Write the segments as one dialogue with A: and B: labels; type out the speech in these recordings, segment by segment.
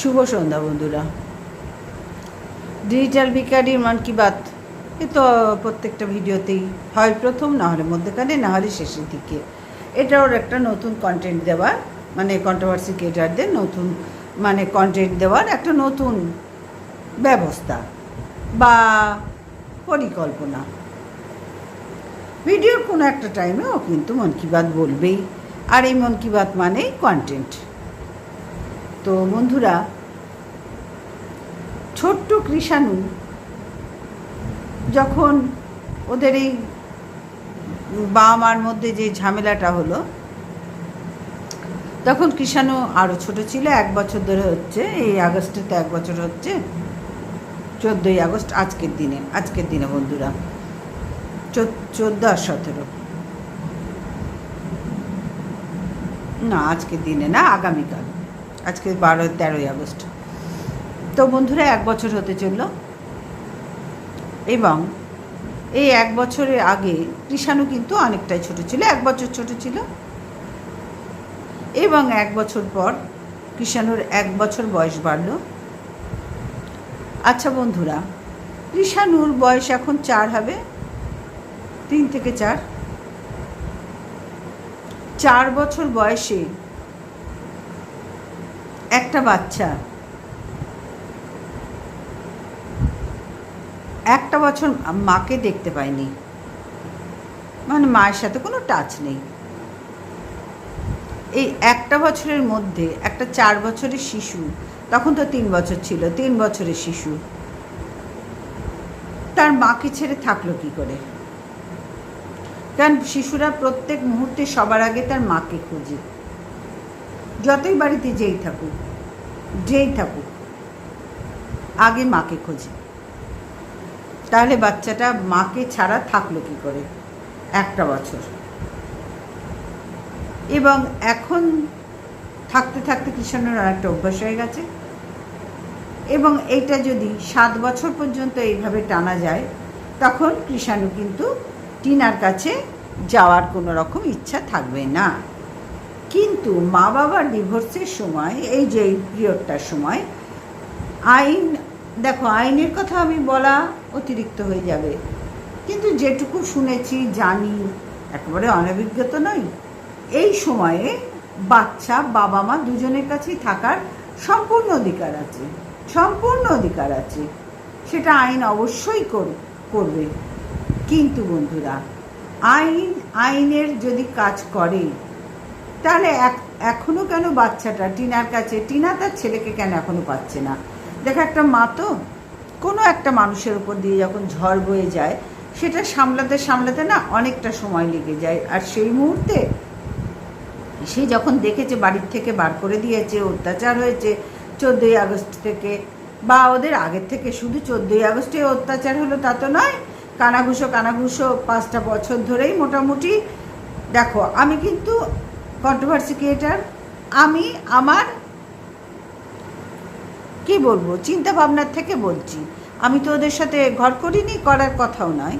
A: শুভ সন্ধ্যা, বন্ধুরা। ডিজিটাল ভিকারির মন কি বাত? এ তো প্রত্যেকটা ভিডিওতেই হয় প্রথম, না হলে মধ্যেখানে, না হলে শেষের দিকে। এটা ওর একটা নতুন কন্টেন্ট দেওয়ার মানে কন্ট্রোভার্সি ক্রিয়েটারদের নতুন মানে কন্টেন্ট দেওয়ার একটা নতুন ব্যবস্থা বা পরিকল্পনা। ভিডিওর কোনো একটা টাইমে ও কিন্তু মন কি বাত বলবেই। আর এই মন কি বাত মানেই কন্টেন্ট তো বন্ধুরা, ছোট্ট কৃষাণু যখন ওদের এই বাবা মার মধ্যে যে ঝামেলাটা হলো, তখন কৃষাণু আরও ছোট ছিল, এক বছর ধরে হচ্ছে, এই আগস্টে তো এক বছর হচ্ছে, চোদ্দোই আগস্ট, আজকের দিনে আজকের দিনে বন্ধুরা চোদ্দ আর সতেরো। না, আজকের দিনে না, আগামীকাল। আজকে বারো তেরোই আগস্ট। তো বন্ধুরা, এক বছর হতে চলল। এবং এই এক বছরের আগে কৃষাণু কিন্তু অনেকটাই ছোট ছিল, এক বছর ছোট ছিল। এবং এক বছর পর কৃষাণুর এক বছর বয়স বাড়ল। আচ্ছা বন্ধুরা, কৃষাণুর বয়স এখন চার হবে, তিন থেকে চার। চার বছর বয়সে একটা বাচ্চা। একটা বছর মাকে দেখতে পাইনি। মানে মায়ের সাথে কোনো টাচ নেই। এই একটা বছরের মধ্যে একটা চার বছরের শিশু, তখন তো তিন বছর ছিল, তিন বছরের শিশু। তার মাকে ছেড়ে থাকল কি করে? কারণ শিশুরা প্রত্যেক মুহূর্তে সবার আগে তার মাকে খোঁজে। যতই বাড়িতে যেই থাকুক যেই থাকুক, আগে মাকে খোঁজে। তাহলে বাচ্চাটা মাকে ছাড়া থাকল কি করে একটা বছর? এবং এখন থাকতে থাকতে কিষাণের একটা অভ্যাস হয়ে গেছে। এবং এইটা যদি সাত বছর পর্যন্ত এইভাবে টানা যায়, তখন কৃষাণু কিন্তু টিনার কাছে যাওয়ার কোনো রকম ইচ্ছা থাকবে না। কিন্তু মা বাবার ডিভোর্সের সময়, এই যে পিরিয়ডটার সময়, আইন, দেখো, আইনের কথা আমি বলা অতিরিক্ত হয়ে যাবে। কিন্তু যেটুকু শুনেছি, জানি, একেবারে অনভিজ্ঞতা নয়, এই সময়ে বাচ্চা বাবা মা দুজনের কাছেই থাকার সম্পূর্ণ অধিকার আছে, সম্পূর্ণ অধিকার আছে। সেটা আইন অবশ্যই করবে। কিন্তু বন্ধুরা, আইন, আইনের যদি কাজ করে তাহলে এখনও কেন বাচ্চাটা? টিনার কাছে। টিনা তার ছেলেকে কেন এখনও পাচ্ছে না? দেখো, একটা মা তো কোনো একটা মানুষের উপর দিয়ে যখন ঝড় বয়ে যায়, সেটা সামলাতে সামলাতে না অনেকটা সময় লেগে যায়। আর সেই মুহূর্তে সে যখন দেখেছে, বাড়ির থেকে বার করে দিয়েছে, অত্যাচার হয়েছে, চোদ্দোই আগস্ট থেকে, বা ওদের আগের থেকে শুধু চোদ্দোই আগস্টে অত্যাচার হলো, তা তো নয়। কানাঘুষো কানাঘুষো, পাঁচটা বছর ধরেই মোটামুটি, দেখো, আমি কিন্তু কন্ট্রোভার্সি ক্রিয়েটার আমি আমার, কি বলব চিন্তা ভাবনার থেকে বলছি। আমি তো ওদের সাথে ঘর করিনি, করার কথাও নয়।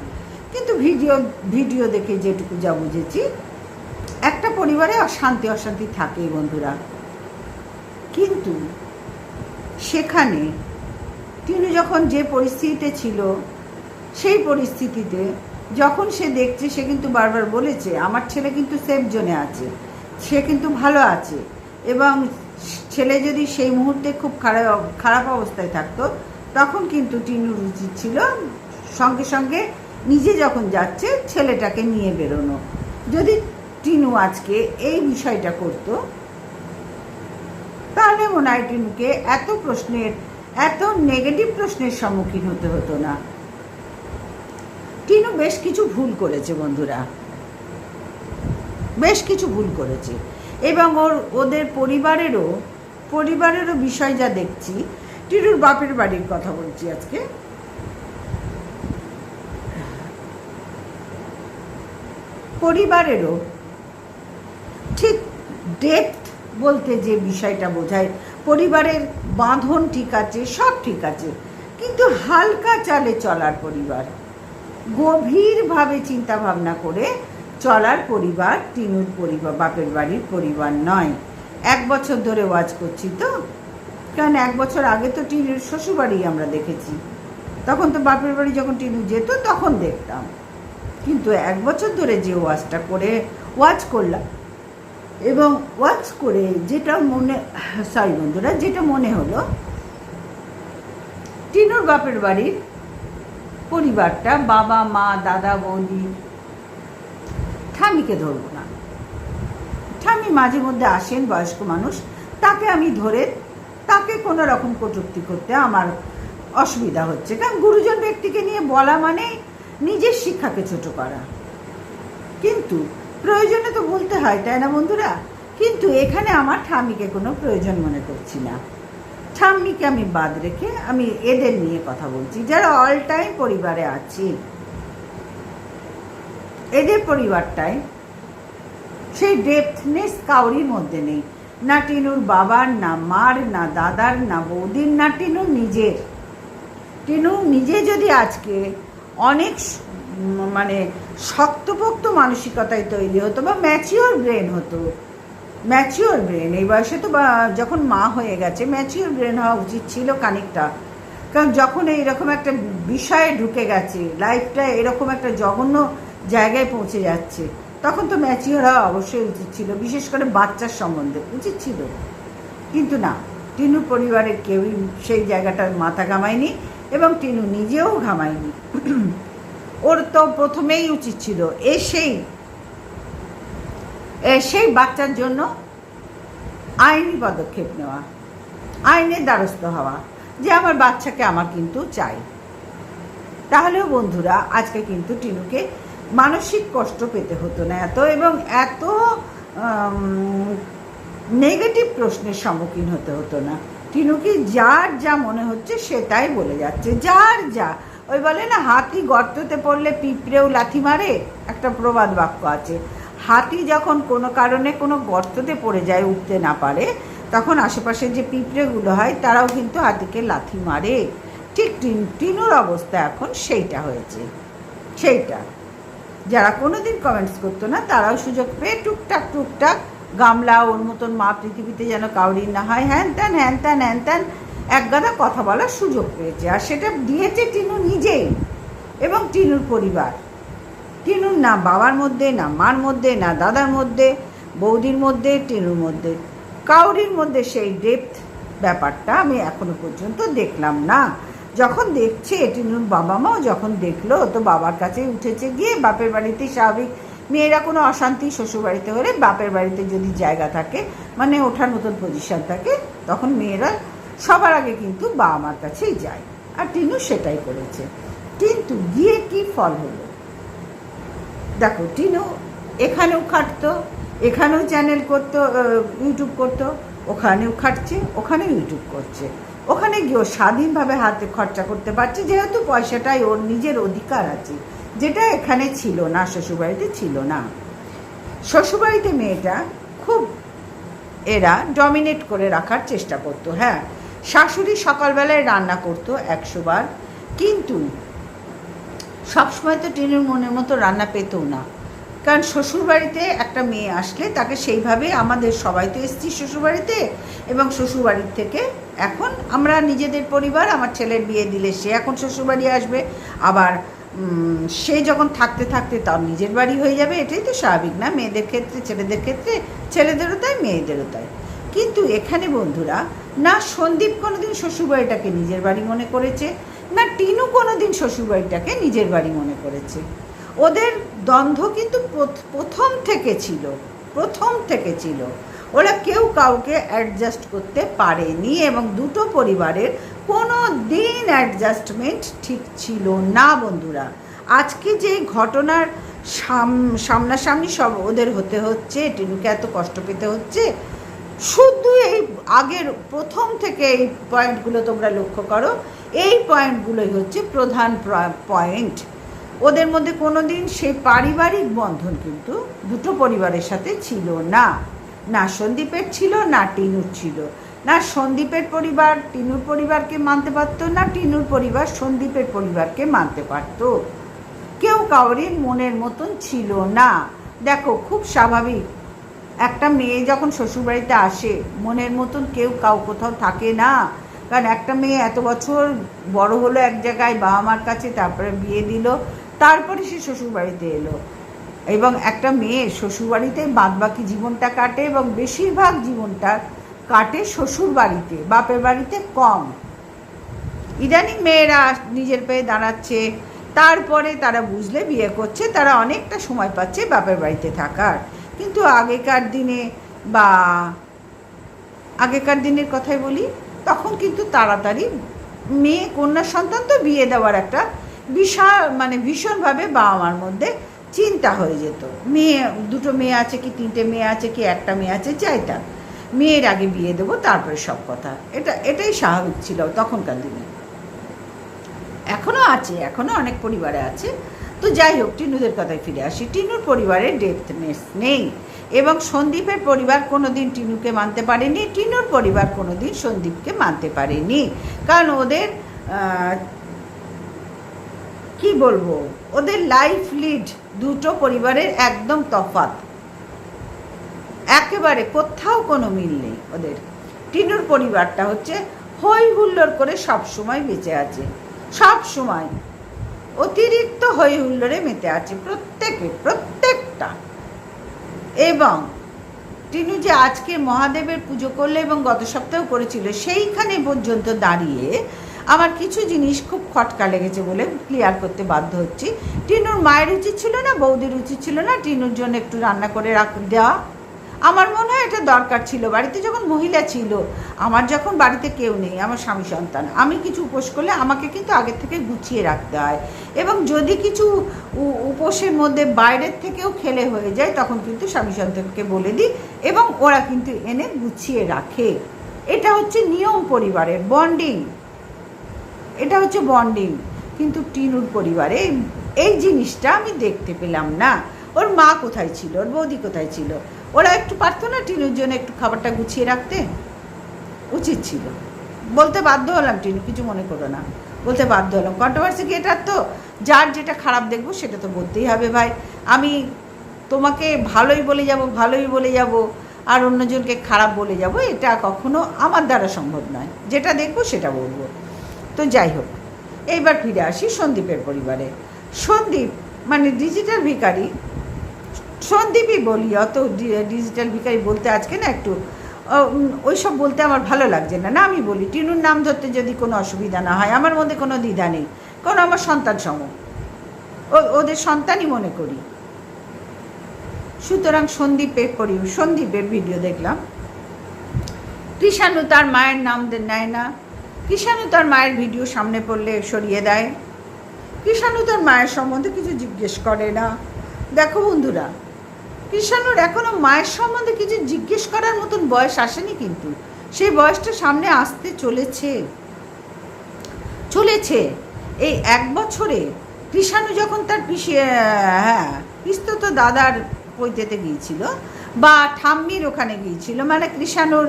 A: কিন্তু ভিডিও ভিডিও দেখে যেটুকু যা বুঝেছি, একটা পরিবারে অশান্তি অশান্তি থাকে বন্ধুরা। কিন্তু সেখানে তিনি যখন যে পরিস্থিতিতে ছিল, সেই পরিস্থিতিতে যখন সে দেখছে, সে কিন্তু বারবার বলেছে, আমার ছেলে কিন্তু সেফ জোনে আছে। সে কিন্তু ভালো আছে। এবং ছেলে যদি সেই মুহূর্তে খুব খারাপ খারাপ অবস্থায় থাকতো, তখন কিন্তু টিনুর উচিত ছিল সঙ্গে সঙ্গে নিজে যখন যাচ্ছে, ছেলেটাকে নিয়ে বেরোনো। যদি টিনু আজকে এই বিষয়টা করত, তাহলে মনে হয় টিনুকে এত প্রশ্নের, এত নেগেটিভ প্রশ্নের সম্মুখীন হতে হতো না। টিনু বেশ কিছু ভুল করেছে বন্ধুরা। বেশ কিছু ভুল করেছে। এবং ওর, ওদের পরিবারেরও পরিবারেরও বিষয় যা দেখছি টিনুর বাপের বাড়ির কথা বলছি আজকে। পরিবারেরও ঠিক ডেথ বলতে যে বিষয়টা বোঝায়, পরিবারের বাঁধন ঠিক আছে, সব ঠিক আছে, কিন্তু হালকা চালে চলার পরিবার, গভীরভাবে চিন্তা ভাবনা করে চলার পরিবার, টিনুর পরিবার, বাপের বাড়ির পরিবার নয়। এক বছর ধরে ওয়াজ করছি তো। কারণ এক বছর আগে তো টিনুর শ্বশুরবাড়ি আমরা দেখেছি। তখন তো বাপের বাড়ি যখন টিনু যেত, তখন দেখতাম। কিন্তু এক বছর ধরে যে ওয়াচটা করে ওয়াচ করলাম। এবং ওয়াচ করে যেটা মনে, সরি বন্ধুরা, যেটা মনে হলো, টিনুর বাপের বাড়ির পরিবারটা বাবা, মা, দাদা, বৌদি ঠামিকে ধরবো না। ঠামি মাঝে মধ্যে আসেন, বয়স্ক মানুষ। তাকে আমি ধরে, তাকে কোনো রকম কটূক্তি করতে আমার অসুবিধা হচ্ছে। কারণ গুরুজন ব্যক্তিকে নিয়ে বলা মানে নিজের শিক্ষাকে ছোট করা। কিন্তু প্রয়োজনে তো বলতে হয়, তাই না বন্ধুরা? কিন্তু এখানে আমার ঠাম্মিকে কোনো প্রয়োজন মনে করছি না। ঠাম্মিকে আমি বাদ রেখে আমি এদের নিয়ে কথা বলছি, যারা অল টাইম পরিবারে আছি। এদের পরিবারটায় সেই ডেপথনেস কাউরির মধ্যে নেই। না টিনুর বাবার, না মার, না দাদার, না বৌদির, না টিনুর নিজের। টিনু নিজে যদি আজকে অনেক মানে শক্তপোক্ত মানসিকতায় তৈরি হতো বা ম্যাচিওর ব্রেন হতো ম্যাচিওর ব্রেন এই বয়সে তো বা যখন মা হয়ে গেছে ম্যাচিওর ব্রেন হওয়া উচিত ছিল খানিকটা। কারণ যখন এইরকম একটা বিষয়ে ঢুকে গেছে লাইফটা এরকম একটা জঘন্য জায়গায় পৌঁছে যাচ্ছে। তখন তো ম্যাচিওর হওয়া অবশ্যই উচিত ছিল, বিশেষ করে বাচ্চার সম্বন্ধে। উচিত ছিল। কিন্তু না, টিনু পরিবারের কেউই সেই জায়গাটার মাথা ঘামায়নি এবং টিনু নিজেও ঘামায়নি। ওর তো প্রথমেই উচিত ছিল এসেই সেই বাচ্চার জন্য আইনি পদক্ষেপ নেওয়া আইনের দ্বারস্থ হওয়া, যে আমার বাচ্চাকে আমার কিন্তু চাই। তাহলেও বন্ধুরা, আজকে কিন্তু টিনুকে মানসিক কষ্ট পেতে হতো না এত, এবং এত নেগেটিভ প্রশ্নের সম্মুখীন হতে হতো না। টিনুকে যার যা মনে হচ্ছে সে তাই বলে যাচ্ছে। যার যা। ওই বলে না, হাতি গর্ততে পড়লে পিঁপড়েও লাথি মারে, একটা প্রবাদ বাক্য আছে। হাতি যখন কোনো কারণে কোনো গর্ততে পড়ে যায়, উঠতে না পারে, তখন আশেপাশে যে পিঁপড়েগুলো হয়, তারাও কিন্তু হাতিকে লাথি মারে। ঠিক টিন- টিনুর অবস্থা এখন সেইটা হয়েছে। সেইটা। যারা কোনোদিন কমেন্টস করতো না, তারাও সুযোগ পেয়ে টুকটাক টুকটাক গামলা ওর মতন মা পৃথিবীতে যেন কাউরির না হয়, হ্যান ত্যান হ্যান ত্যান হ্যান ত্যান, এক গাদা কথা বলার সুযোগ পেয়েছে। আর সেটা দিয়েছে টিনু নিজেই এবং টিনুর পরিবার। টিনুর না বাবার মধ্যে, না মার মধ্যে, না দাদার মধ্যে, বৌদির মধ্যে, টিনুর মধ্যে। কাউরির মধ্যে সেই ডেপথ ব্যাপারটা আমি এখনও পর্যন্ত দেখলাম না। যখন দেখছে টিনুর বাবা মাও যখন দেখল, তো বাবার কাছে উঠেছে গিয়ে বাপের বাড়িতে স্বাভাবিক মেয়েরা কোনো অশান্তি শ্বশুর বাড়িতে হলে বাপের বাড়িতে যদি জায়গা থাকে মানে ওঠার মতন পজিশন থাকে, তখন মেয়েরা সবার আগে কিন্তু বাবা মার কাছেই যায়। আর টিনু সেটাই করেছে। কিন্তু গিয়ে কি ফল হলো? দেখো, টিনু এখানেও খাটতো, এখানেও চ্যানেল করতো ইউটিউব করতো, ওখানেও খাটছে, ওখানেও ইউটিউব করছে। ওখানে গিয়েও স্বাধীনভাবে হাতে খরচা করতে পারছে, যেহেতু পয়সাটাই ওর নিজের অধিকার আছে, যেটা এখানে ছিল না, শ্বশুরবাড়িতে ছিল না। শ্বশুরবাড়িতে মেয়েটা খুব এরা ডমিনেট করে রাখার চেষ্টা করতো হ্যাঁ। শাশুড়ি সকালবেলায় রান্না করতো একশো বার, কিন্তু সবসময় তো টিনুর মনের মতো রান্না পেতেও না। কারণ শ্বশুরবাড়িতে একটা মেয়ে আসলে তাকে সেইভাবে আমাদের সবাই তো এসছি শ্বশুরবাড়িতে এবং শ্বশুরবাড়ির থেকে এখন আমরা নিজেদের পরিবার, আমার ছেলের বিয়ে দিলে সে এখন শ্বশুরবাড়ি আসবে, আবার সে যখন থাকতে থাকতে তার নিজের বাড়ি হয়ে যাবে, এটাই তো স্বাভাবিক না? মেয়েদের ক্ষেত্রে, ছেলেদের ক্ষেত্রে ছেলেদেরও তাই, মেয়েদেরও তাই। কিন্তু এখানে বন্ধুরা, না সন্দীপ কোনোদিন শ্বশুরবাড়িটাকে নিজের বাড়ি মনে করেছে, না টিনু কোনোদিন শ্বশুরবাড়িটাকে নিজের বাড়ি মনে করেছে। ওদের দ্বন্দ্ব কিন্তু প্রথ- প্রথম থেকে ছিল, প্রথম থেকে ছিল। ওরা কেউ কাউকে অ্যাডজাস্ট করতে পারেনি এবং দুটো পরিবারের কোনো দিন অ্যাডজাস্টমেন্ট ঠিক ছিল না বন্ধুরা। আজকে যে ঘটনার সাম- সামনাসামনি সব ওদের হতে হচ্ছে, টিনুকে এত কষ্ট পেতে হচ্ছে, শুধু এই আগের প্রথম থেকে এই পয়েন্টগুলো তোমরা লক্ষ্য করো। এই পয়েন্টগুলোই হচ্ছে প্রধান পয়েন্ট ওদের মধ্যে কোনো দিন সেই পারিবারিক বন্ধন কিন্তু দুটো পরিবারের সাথে ছিল না। না সন্দীপের ছিল, না টিনুর ছিল। না সন্দীপের পরিবার টিনুর পরিবারকে মানতে পারতো, না টিনুর পরিবার সন্দীপের পরিবারকে মানতে পারতো। কেউ কাউরির মনের মতন ছিল না। দেখো, খুব স্বাভাবিক। একটা মেয়ে যখন শ্বশুরবাড়িতে আসে, মনের মতন কেউ কাউ কোথাও থাকে না। কারণ একটা মেয়ে এত বছর বড় হলো এক জায়গায় বাবা মার কাছে, তারপরে বিয়ে দিল। তারপরে সে শ্বশুরবাড়িতে এলো। এবং একটা মেয়ে শ্বশুরবাড়িতে বাদবাকি জীবনটা কাটে এবং বেশিরভাগ জীবনটা কাটে শ্বশুরবাড়িতে, বাপের বাড়িতে কম। ইদানিং মেয়েরা নিজের পায়ে দাঁড়াচ্ছে, তারপরে তারা বুঝলে বিয়ে করছে, তারা অনেকটা সময় পাচ্ছে বাপের বাড়িতে থাকার। কিন্তু আগেকার দিনে বা আগেকার দিনের কথাই বলি, তখন কিন্তু তাড়াতাড়ি মেয়ে কন্যা সন্তান তো বিয়ে দেওয়ার একটা বিশাল মানে ভীষণভাবে বাবা মার মধ্যে চিন্তা হয়ে যেত। মেয়ে, দুটো মেয়ে আছে কি, তিনটে মেয়ে আছে কি, একটা মেয়ে আছে চাইতা মেয়ের আগে বিয়ে দেবো, তারপরে সব কথা। এটা, এটাই স্বাভাবিক ছিল তখনকার দিনে। এখনও আছে এখনও অনেক পরিবারে আছে। তো যাই হোক, টিনুদের কথায় ফিরে আসি। টিনুর পরিবারে ডেপথনেস নেই। এবং সন্দীপের পরিবার কোনোদিন টিনুকে মানতে পারেনি। টিনুর পরিবার কোনোদিন সন্দীপকে মানতে পারেনি। কারণ ওদের কি বলব? ওদের লাইফ লিড দুটো পরিবারের একদম তফাৎ। একেবারে কোথাও কোনো মিল নেই ওদের। টিনুর পরিবারটা হচ্ছে হই হুল্লোড় করে সব সময় বেঁচে আছে। সব সময় অতিরিক্ত হই হুল্লোড়ে মেতে আছে প্রত্যেকে, প্রত্যেকটা। এবং টিনু যে আজকে মহাদেবের পুজো করলে এবং গত সপ্তাহেও করেছিল, সেইখানে পর্যন্ত দাঁড়িয়ে আমার কিছু জিনিস খুব খটকা লেগেছে বলে ক্লিয়ার করতে বাধ্য হচ্ছি। টিনুর মায়ের উচিত ছিল না, বৌদির উচিত ছিল না, টিনুর জন্য একটু রান্না করে রাখ দেওয়া। আমার মনে হয় এটা দরকার ছিল, বাড়িতে যখন মহিলা ছিল, আমার যখন বাড়িতে কেউ নেই, আমার স্বামী সন্তান, আমি কিছু উপোস করলে আমাকে কিন্তু আগের থেকে গুছিয়ে রাখতে হয়। এবং যদি কিছু উপোসের মধ্যে বাইরের থেকেও খেলে হয়ে যায়, তখন কিন্তু স্বামী সন্তানকে বলে দিই এবং ওরা কিন্তু এনে গুছিয়ে রাখে। এটা হচ্ছে নিয়ম পরিবারের বন্ডিং এটা হচ্ছে বন্ডিং কিন্তু টিনুর পরিবারে এই- জিনিসটা আমি দেখতে পেলাম না। ওর মা কোথায় ছিল? ওর বৌদি কোথায় ছিল? ওরা একটু পারতো না টিনুর জন্য একটু খাবারটা গুছিয়ে রাখতে? উচিত ছিল। বলতে বাধ্য হলাম টিনু, কিছু মনে করো না। বলতে বাধ্য হলাম। কন্ট্রোভার্সি কি এটার তো, যার যেটা খারাপ দেখব সেটা তো বলতেই হবে ভাই। আমি তোমাকে ভালোই বলে যাব, ভালোই বলে যাব, আর অন্যজনকে খারাপ বলে যাব, এটা কখনো আমার দ্বারা সম্ভব নয়। যেটা দেখব সেটা বলব। তো যাই হোক, এইবার ফিরে আসি সন্দীপের পরিবারে। সন্দীপ মানে ডিজিটাল ভিখারি। সন্দীপই বলি, অত ডিজিটাল ভিকারি বলতে আজকে না একটু ওই সব বলতে আমার ভালো লাগছে না। না, আমি বলি, টিনুর নাম ধরতে যদি কোনো অসুবিধা না হয়, আমার মধ্যে কোনো দ্বিধা নেই। কারণ আমার সন্তান সম। ওদের সন্তানই মনে করি। সুতরাং সন্দীপের পরি, সন্দীপের ভিডিও দেখলাম। কৃষাণু তার মায়ের নাম নেয় না কৃষাণু তার মায়ের ভিডিও সামনে পড়লে সরিয়ে দেয়। কৃষাণু তার মায়ের সম্বন্ধে কিছু জিজ্ঞেস করে না। দেখো বন্ধুরা, কৃষাণুর এখনও মায়ের সম্বন্ধে কিছু জিজ্ঞেস করার মতন বয়স আসেনি কিন্তু। সেই বয়সটা সামনে আসতে চলেছে। চলেছে। এই এক বছরে কৃষাণু যখন তার পিসি হ্যাঁ পিস্তত দাদার পৈতেতে গিয়েছিল বা ঠাম্মির ওখানে গিয়েছিল মানে কৃষাণুর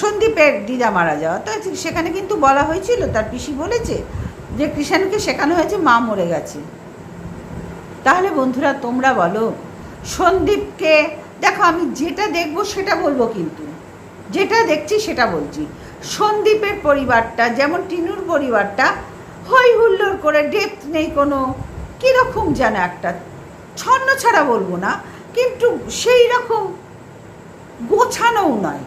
A: সন্দীপের দিদা মারা যাওয়া। তো সেখানে কিন্তু বলা হয়েছিল, তার পিসি বলেছে যে কৃষাণুকে শেখানো হয়েছে, মা মরে গেছে। তাহলে বন্ধুরা, তোমরা বলো, সন্দীপকে, দেখো আমি যেটা দেখব সেটা বলব কিন্তু। যেটা দেখছি সেটা বলছি। সন্দীপের পরিবারটা, যেমন টিনুর পরিবারটা হই হুল্লোড় করে ডেপথ নেই কোনো, কীরকম যেন একটা, ছন্ন ছাড়া বলব না, কিন্তু সেই রকম গোছানোও নয়।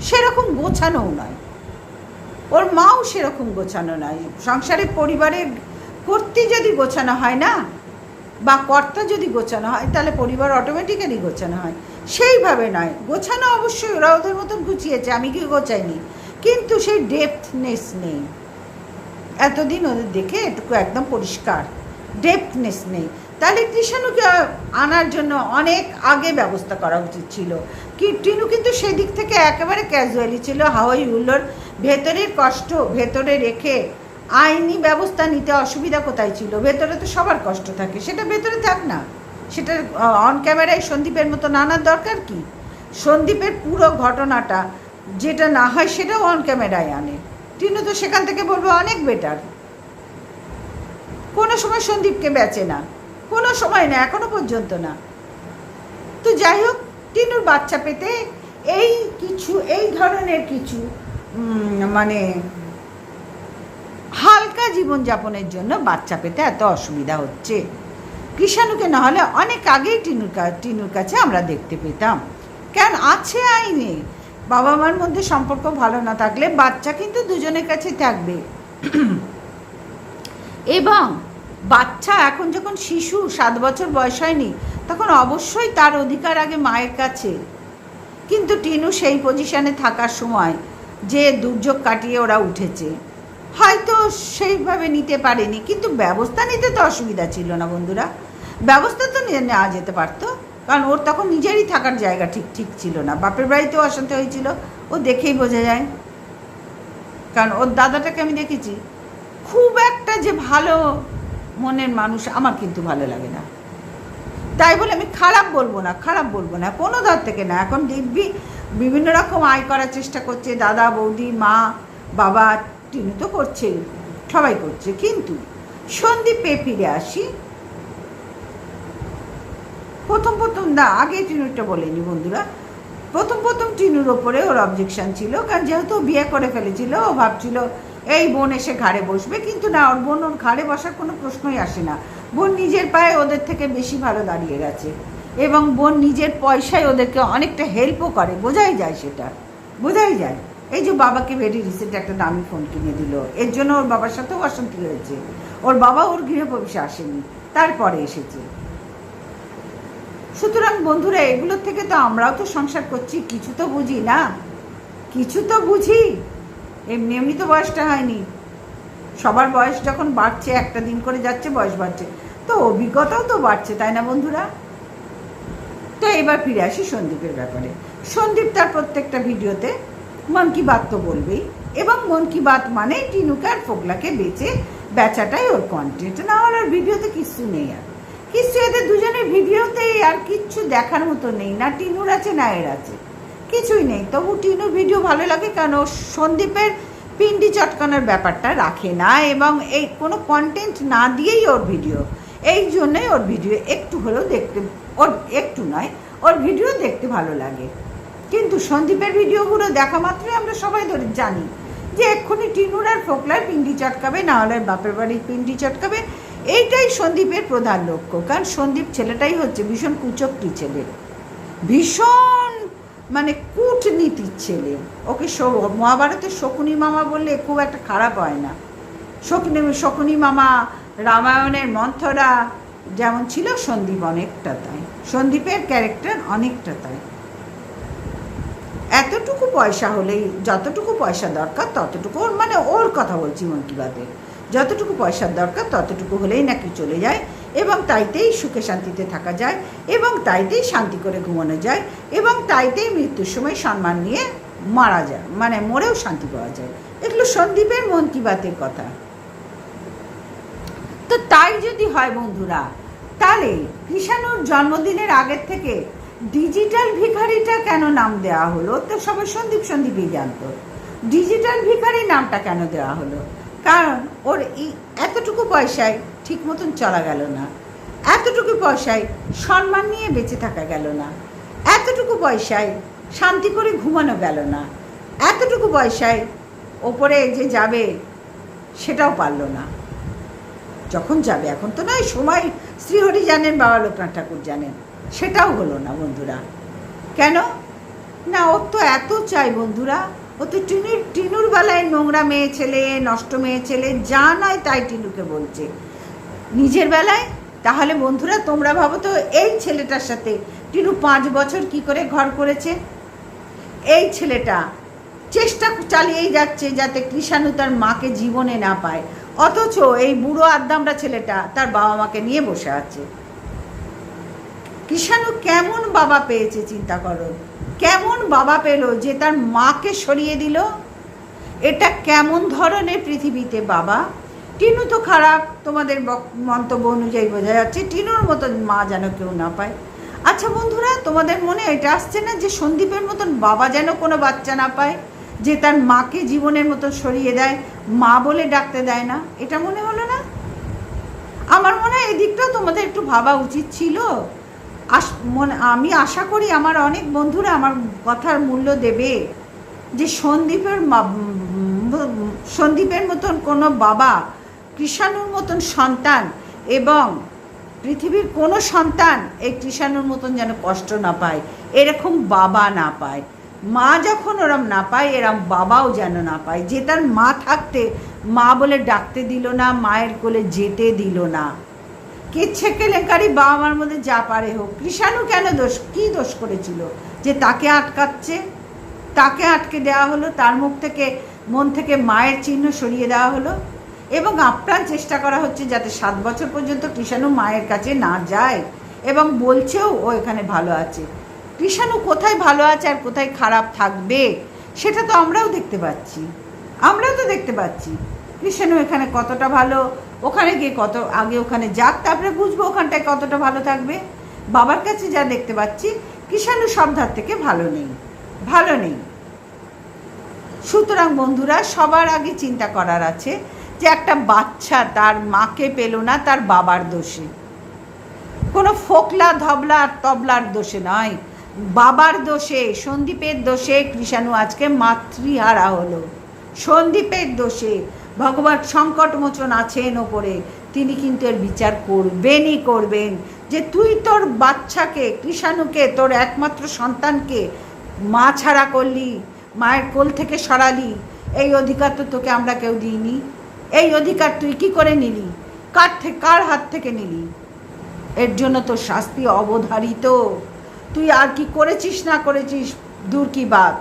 A: সেরকম গোছানোও নয়। ওর মাও সেরকম গোছানো নয়। সংসারের পরিবারের কর্তি যদি গোছানো হয় না, বা কর্তা যদি গোছানো হয়, তাহলে পরিবার অটোমেটিক্যালি গোছানো হয়। সেইভাবে নয়। গোছানো অবশ্যই ওরা ওদের মতন গুছিয়েছে, আমি কি গোছাইনি। কিন্তু সেই ডেপথনেস নেই। এতদিন ওদের দেখে একদম পরিষ্কার। ডেপথনেস নেই। তাহলে কৃষাণুকে আনার জন্য অনেক আগে ব্যবস্থা করা উচিত ছিল। কি, টিনু কিন্তু সেদিক থেকে একেবারে ক্যাজুয়ালি ছিল। হাওয়াই হুল্লোর ভেতরের কষ্ট ভেতরে রেখে আইনি ব্যবস্থা নিতে অসুবিধা কোথায় ছিল? ভেতরে তো সবার কষ্ট থাকে। সেটা ভেতরে থাক না। সেটা অন ক্যামেরায় সন্দীপের মতো নানার দরকার কি? সন্দীপের পুরো ঘটনাটা যেটা না হয় সেটাও অন ক্যামেরায় আনে। টিনু তো সেখান থেকে বলবে, অনেক বেটার কোনো সময় সন্দীপকে বেচে না। কোনো সময় না, এখনও পর্যন্ত না। তো যাই হোক, টিনুর বাচ্চা পেতে এই কিছু, এই ধরনের কিছু মানে হালকা জীবনযাপনের জন্য বাচ্চা পেতে এত অসুবিধা হচ্ছে। কৃষাণুকে না হলে অনেক আগেই টিনুর টিনুর কাছে আমরা দেখতে পেতাম। কেন? আছে আইনে। বাবা মার মধ্যে সম্পর্ক ভালো না থাকলে বাচ্চা কিন্তু দুজনের কাছে থাকবে। এবং বাচ্চা এখন যখন শিশু, সাত বছর বয়স হয়নি, তখন অবশ্যই তার অধিকার আগে মায়ের কাছে। কিন্তু টিনু সেই পজিশনে থাকার সময় যে দুর্যোগ কাটিয়ে ওরা উঠেছে। হয়তো সেইভাবে নিতে পারেনি, কিন্তু ব্যবস্থা নিতে তো অসুবিধা ছিল না বন্ধুরা। ব্যবস্থা তো নেওয়া যেতে পারতো, কারণ ওর তখন নিজেরই থাকার জায়গা ঠিক ঠিক ছিল না। বাপের বাড়িতেও অশান্তি হয়েছিল, ও দেখেই বোঝা যায়। কারণ ওর দাদাটাকে আমি দেখেছি, খুব একটা যে ভালো মনের মানুষ আমার কিন্তু ভালো লাগে না। তাই বলে আমি খারাপ বলব না, খারাপ বলব না, কোনো ধার থেকে না। এখন দিব্যি বিভিন্ন রকম আয় করার চেষ্টা করছে, দাদা, বৌদি, মা, বাবা টিনু তো করছে, সবাই করছে। কিন্তু সন্দীপে ফিরে আসি, প্রথম প্রথম না, আগে টিনুটা বলেনি বন্ধুরা, প্রথম প্রথম টিনুর ওপরে ওর অবজেকশন ছিল, কারণ যেহেতু বিয়ে করে ফেলেছিল, ও ভাবছিল এই বোন এসে ঘাড়ে বসবে, কিন্তু না, ওর বোন, ওর ঘাড়ে বসার কোনো প্রশ্নই আসে না। বোন নিজের পায়ে ওদের থেকে বেশি ভালো দাঁড়িয়ে গেছে। এবং বোন নিজের পয়সায় ওদেরকে অনেকটা হেল্পও করে, বোঝাই যায় সেটা। বোঝাই যায়। এই যে বাবাকে ভেরি রিসেন্ট একটা দামি ফোন কিনে দিল। এর জন্য ওর বাবার সাথেও অশান্তি হয়েছে। ওর বাবা ওর গৃহপ্রবেশে আসেনি, তারপরে এসেছে। সুতরাং বন্ধুরা, এগুলোর থেকে তো আমরাও তো সংসার করছি, কিছু তো বুঝি না? কিছু তো বুঝি। এমনি এমনি তো বয়সটা হয়নি। সবার বয়স যখন বাড়ছে, একটা দিন করে যাচ্ছে, বয়স বাড়ছে। তো অভিজ্ঞতাও তো বাড়ছে, তাই না বন্ধুরা? তো এবার ফিরে আসি সন্দীপের ব্যাপারে। সন্দীপ তার প্রত্যেকটা ভিডিওতে মন কি বাত তো বলবেই, এবং মন কি বাত মানে টিনুকে আর ফোকলাকে বেচে বেচাটাই ওর কন্টেন্ট না হলে ওর ভিডিওতে কিচ্ছু নেই আর। কিচ্ছু এদের দুজনের ভিডিওতে আর কিচ্ছু দেখার মতো নেই, না টিনুর আছে, না এর আছে। কিছুই নেই। তবু টিনুর ভিডিও ভালো লাগে কেন সন্দীপের পিন্ডি চটকানোর ব্যাপারটা রাখে না এবং এই কোনো কন্টেন্ট না দিয়েই ওর ভিডিও এই জন্যই ওর ভিডিও একটু হলেও দেখতে, ওর একটু নয়, ওর ভিডিও দেখতে ভালো লাগে। কিন্তু সন্দীপের ভিডিওগুলো দেখা মাত্রই আমরা সবাই ধরে জানি যে এক্ষুনি টিনুর আর ফোকলার পিন্ডি চটকাবে না হলে বাপের বাড়ির পিন্ডি চটকাবে। এইটাই সন্দীপের প্রধান লক্ষ্য, কারণ সন্দীপ ছেলেটাই হচ্ছে ভীষণ কুচক্রি ছেলে। ভীষণ মানে কূটনীতির ছেলে। ওকে মহাভারতের শকুনি মামা বললে খুব একটা খারাপ হয় না। শকুনি শকুনি মামা রামায়ণের মন্থরা যেমন ছিল সন্দীপ অনেকটা তাই। সন্দীপের ক্যারেক্টার অনেকটা তাই। এতটুকু পয়সা হলেই, যতটুকু পয়সা দরকার ততটুকু মানে ওর কথা বলছি মন কি বাতে। যতটুকু পয়সার দরকার ততটুকু হলেই নাকি চলে যায়। এবং তাইতেই সুখে শান্তিতে থাকা যায়, এবং তাইতেই শান্তি করে ঘুমানো যায়, এবং তাইতেই মৃত্যুর সময় সম্মান নিয়ে মারা যায় মানে মরেও শান্তি পাওয়া যায়। এগুলো সন্দীপের মন কি বাতের কথা? তো তাই যদি হয় বন্ধুরা, তাহলে কৃষাণুর জন্মদিনের আগের থেকে ডিজিটাল ভিখারিটা কেন নাম দেওয়া হলো? তো সবাই সন্দীপ সন্দীপই জানতো। ডিজিটাল ভিখারি নামটা কেন দেওয়া হলো? কারণ ওর এই এতটুকু পয়সায় ঠিক মতন চলা গেল না। এতটুকু পয়সায় সম্মান নিয়ে বেঁচে থাকা গেল না। এতটুকু পয়সায় শান্তি করে ঘুমানো গেল না। এতটুকু পয়সায় ওপরে যে যাবে সেটাও পারল না। যখন যাবে, এখন তো নয়, সময়। শ্রীহরি জানেন, বাবা লোকনাথ ঠাকুর জানেন, সেটাও হলো না বন্ধুরা। কেন? না ওর তো এত চাই বন্ধুরা। ও তো টিনুর টিনুর বেলায় নোংরা মেয়ে ছেলে, নষ্ট মেয়ে ছেলে, যা নয় তাই টিনুকে বলছে। নিজের বেলায়? তাহলে বন্ধুরা, তোমরা ভাবো তো এই ছেলেটার সাথে টিনু পাঁচ বছর কি করে ঘর করেছে? এই ছেলেটা চেষ্টা চালিয়েই যাচ্ছে যাতে কৃষাণু তার মাকে জীবনে না পায়। অথচ এই বুড়ো আদ্দামরা ছেলেটা তার বাবা মাকে নিয়ে বসে আছে। কৃষাণু কেমন বাবা পেয়েছে চিন্তা করো। কেমন বাবা পেল যে তার মাকে সরিয়ে দিল? এটা কেমন ধরনের পৃথিবীতে বাবা? টিনু তো খারাপ, তোমাদের মন্তব্য অনুযায়ী বোঝা যাচ্ছে, টিনুর মতন মা যেন কেউ না পায়। আচ্ছা বন্ধুরা, তোমাদের মনে এটা আসছে না যে সন্দীপের মতন বাবা যেন কোনো বাচ্চা না পায়, যে তার মাকে জীবনের মতো সরিয়ে দেয়, মা বলে ডাকতে দেয় না? এটা মনে হলো না? আমার মনে হয় এদিকটাও তোমাদের একটু ভাবা উচিত ছিল। আস মনে, আমি আশা করি আমার অনেক বন্ধুরা আমার কথার মূল্য দেবে যে সন্দীপের সন্দীপের মতন কোনো বাবা কৃষাণুর মতন সন্তান এবং পৃথিবীর কোনো সন্তান এই কৃষাণুর মতন যেন কষ্ট না পায়, এরকম বাবা না পায়। মা যখন ওরম না পায়, এরম বাবাও যেন না পায়। যে তার মা থাকতে, মা বলে ডাকতে দিল না, মায়ের কোলে যেতে দিল না। কেচ্ছে কেলেঙ্কারি বাবা মার মধ্যে যা পারে হোক। কৃষাণু কেন দোষ, কী দোষ করেছিল? যে তাকে আটকাচ্ছে? তাকে আটকে দেওয়া হলো, তার মুখ থেকে, মন থেকে মায়ের চিহ্ন সরিয়ে দেওয়া হলো? এবং আপ্রাণ চেষ্টা করা হচ্ছে যাতে সাত বছর পর্যন্ত কৃষাণু মায়ের কাছে না যায় এবং বলছেও ও এখানে ভালো আছে। কৃষাণু কোথায় ভালো আছে আর কোথায় খারাপ থাকবে, সেটা তো আমরাও দেখতে পাচ্ছি। আমরাও তো দেখতে পাচ্ছি। কৃষাণু এখানে কতটা ভালো, ওখানে গিয়ে কত, আগে ওখানে যাক, তারপরে বুঝব ওখানটায় কতটা ভালো থাকবে। বাবার কাছে যা দেখতে পাচ্ছি, কৃষাণু সব ধার থেকে ভালো নেই ভালো নেই। সুতরাং বন্ধুরা, সবার আগে চিন্তা করার আছে যে একটা বাচ্চা তার মাকে পেল না, তার বাবার দোষে। কোনো ফোকলা ধবলা তবলার দোষে নয়। বাবার দোষে, সন্দীপের দোষে কৃষাণু আজকে মাতৃহারা হলো। সন্দীপের দোষে ভগবান সংকট সংকটমোচন আছেন ওপরে। তিনি কিন্তু এর বিচার করবেনই করবেন। যে তুই তোর বাচ্চাকে, কৃষাণুকে, তোর একমাত্র সন্তানকে মা ছাড়া করলি, মায়ের কোল থেকে সরালি, এই অধিকার তো তোকে আমরা কেউ দিইনি। এই অধিকার তুই কি করে নিলি? কার থেকে কার হাত থেকে নিলি? এর জন্য তোর শাস্তি অবধারিত। তুই আর কি করেছিস না করেছিস, দূর কি বাত?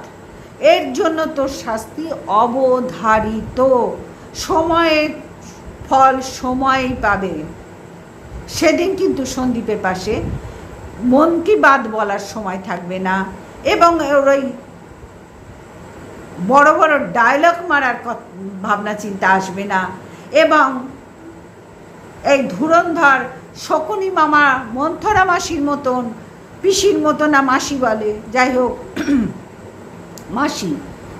A: এর জন্য তোর শাস্তি অবধারিত। সময়ের ফল সময়ই পাবে। সেদিন কিন্তু সন্দীপের পাশে মন কি বাদ বলার সময় থাকবে না। এবং ওর ওই বড় বড় ডায়লগ মারার ভাবনা, চিন্তা আসবে না। এবং এই ধুরন্ধর শকুনি মামা মন্থরা মাসির মতন, পিসির মতো না মাসি বলে। যাই হোক, মাসি,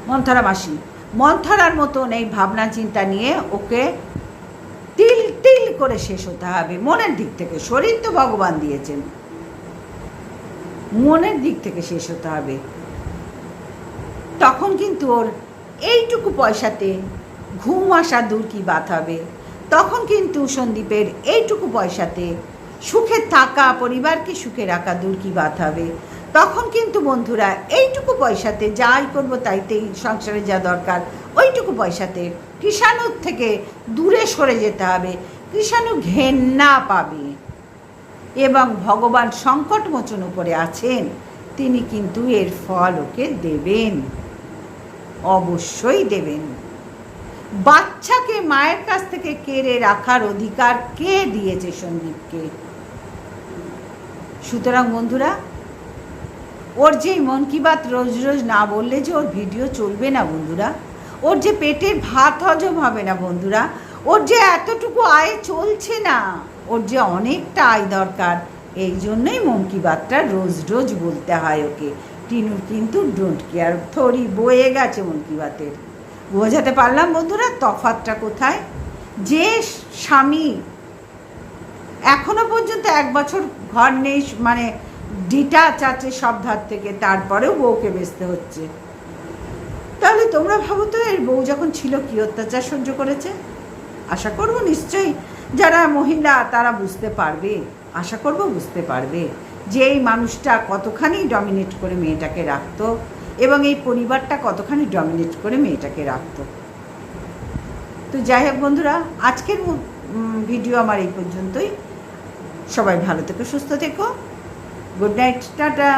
A: মন্থরা মাসি, মন্থরার মতন এই ভাবনা, চিন্তা নিয়ে ওকে তিল তিল করে শেষ হতে হবে। মনের দিক থেকে, শরীর তো ভগবান দিয়েছেন। মনের দিক থেকে শেষ হতে হবে। তখন কিন্তু ওর এইটুকু পয়সাতে ঘুম আসা দূর কি বাত হবে? তখন কিন্তু সন্দীপের এইটুকু পয়সাতে সুখে থাকা, পরিবারকে সুখে রাখা দূর কি বাত হবে? তখন কিন্তু বন্ধুরা এইটুকু পয়সাতে যাই করব তাইতেই সংসারে যা দরকার, ওইটুকু পয়সাতে কৃষাণুর থেকে দূরে সরে যেতে হবে। কৃষাণু ঘেন্না পাবে এবং ভগবান সংকট মোচন উপরে আছেন, তিনি কিন্তু এর ফল ওকে দেবেন। অবশ্যই দেবেন। বাচ্চাকে মায়ের কাছ থেকে কেড়ে রাখার অধিকার কে দিয়েছে সন্দীপকে? সুতরাং বন্ধুরা, ওর যে মন কি বাত রোজ রোজ না বললে যে ওর ভিডিও চলবে না বন্ধুরা, ওর যে পেটের ভাত হজম হবে না বন্ধুরা, ওর যে এতটুকু আয় চলছে না, ওর যে অনেকটা আয় দরকার, এই জন্যই মন কি বাতটা রোজ রোজ বলতে হয় ওকে। টিনুর কিন্তু ডোন্ট কেয়ার থরি বয়ে গেছে কি বাতের। বোঝাতে পারলাম বন্ধুরা তফাতটা কোথায়? যে স্বামী এখনও পর্যন্ত এক বছর ঘর নেই মানে ডিটাচ আছে সব ধার থেকে, তারপরেও বউকে বেচতে হচ্ছে। তাহলে তোমরা ভাবো তো, এর বউ যখন ছিল কি অত্যাচার সহ্য করেছে? আশা করব নিশ্চয়ই যারা মহিলা, তারা বুঝতে পারবে। আশা করব বুঝতে পারবে। যে এই মানুষটা কতখানি ডমিনেট করে মেয়েটাকে রাখত এবং এই পরিবারটা কতখানি ডমিনেট করে মেয়েটাকে রাখত। তো যাই হোক বন্ধুরা, আজকের ভিডিও আমার এই পর্যন্তই। সবাই ভালো থেকো, সুস্থ থেকো। Good night, tata.